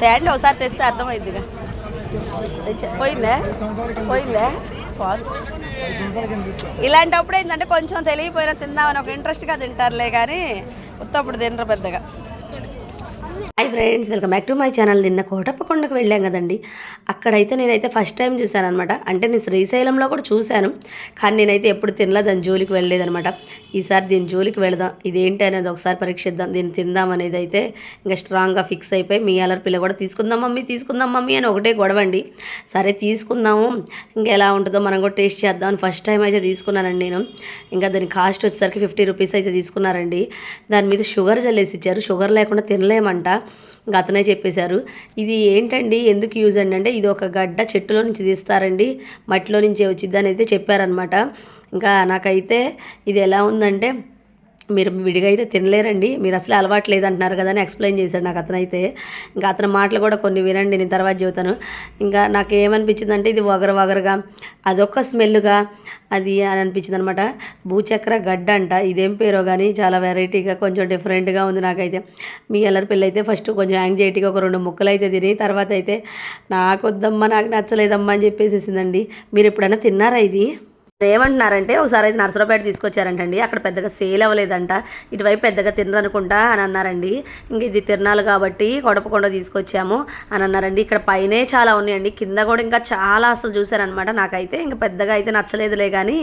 తేండి ఒకసారి తెస్తే అర్థమైందిగా. పోయిందే? పోయిందా? పోయిందా ఇలాంటప్పుడు ఏంటంటే కొంచెం తెలియపోయినా తిందామని ఒక ఇంట్రెస్ట్గా తింటారులే కానీ ఉత్తప్పుడు తినరు పెద్దగా. Hi friends welcome back to my channel. నిన్న కోటప్పకొండకు వెళ్ళాం కదండి. అక్కడైతే నేనైతే ఫస్ట్ టైం చూశాను అనమాట అంటే నేను శ్రీశైలంలో కూడా చూశాను కానీ నేనైతే ఎప్పుడు తినలేదు దాని జోలికి వెళ్ళలేదనమాట ఈసారి దీని జోలికి వెళదాం ఇదేంటి అనేది ఒకసారి పరీక్షిద్దాం దీన్ని తిందాం అనేది అయితే ఇంకా స్ట్రాంగ్గా ఫిక్స్ అయిపోయి మీ అలర్ పిల్ల కూడా తీసుకుందాం మమ్మీ తీసుకుందాం మమ్మీ అని ఒకటే గొడవండి సరే తీసుకుందాము ఇంకా ఎలా ఉంటుందో మనం కూడా టేస్ట్ చేద్దాం అని ఫస్ట్ టైం అయితే తీసుకున్నానండి నేను. ఇంకా దాని కాస్ట్ వచ్చేసరికి ఫిఫ్టీ రూపీస్ అయితే తీసుకున్నారండి. దాని మీద షుగర్ జల్లేసి ఇచ్చారు. షుగర్ లేకుండా తినలేమంట. ఇంకా అతనే చెప్పేశారు. ఇది ఏంటండి? ఎందుకు యూజ్ అండి? అంటే ఇది ఒక గడ్డ చెట్టులో నుంచి తీస్తారండి. మట్టిలో నుంచి వచ్చింది అని అయితే చెప్పారనమాట ఇంకా నాకైతే ఇది ఎలా ఉందంటే మీరు విడిగా అయితే తినలేరండి. మీరు అసలే అలవాటు లేదంటున్నారు కదా అని ఎక్స్ప్లెయిన్ చేశాడు నాకు అతనైతే. ఇంకా అతని మాటలు కూడా కొన్ని వినండి నేను తర్వాత చెబుతాను. ఇంకా నాకు ఏమనిపించింది అంటే ఇది వగర వగరగా అదొక స్మెల్గా అది అని అనిపించింది అనమాట భూచక్ర గడ్డ అంట ఇదేం పేరో కానీ చాలా వెరైటీగా కొంచెం డిఫరెంట్గా ఉంది నాకైతే. మీ ఎల్లరి పిల్ల అయితే ఫస్ట్ కొంచెం యాంగ్జైటీగా ఒక రెండు ముక్కలు అయితే తిని తర్వాత అయితే నాకు వద్దమ్మా నాకు నచ్చలేదమ్మా అని చెప్పేసేసిందండి. మీరు ఎప్పుడైనా తిన్నారా ఇది? ఏమంటున్నారంటే ఒకసారి అయితే నర్సరావుపేట తీసుకొచ్చారంటండి. అక్కడ పెద్దగా సేల్ అవ్వలేదంట. ఇటువైపు పెద్దగా తినరనుకుంటా అని అన్నారండి. ఇంక ఇది తిరణాలు కాబట్టి కొడపకొండ తీసుకొచ్చాము అని అన్నారండి. ఇక్కడ పైనే చాలా ఉన్నాయండి. కింద కూడా ఇంకా చాలా అసలు చూశారనమాట నాకైతే. ఇంకా పెద్దగా అయితే నచ్చలేదులే కానీ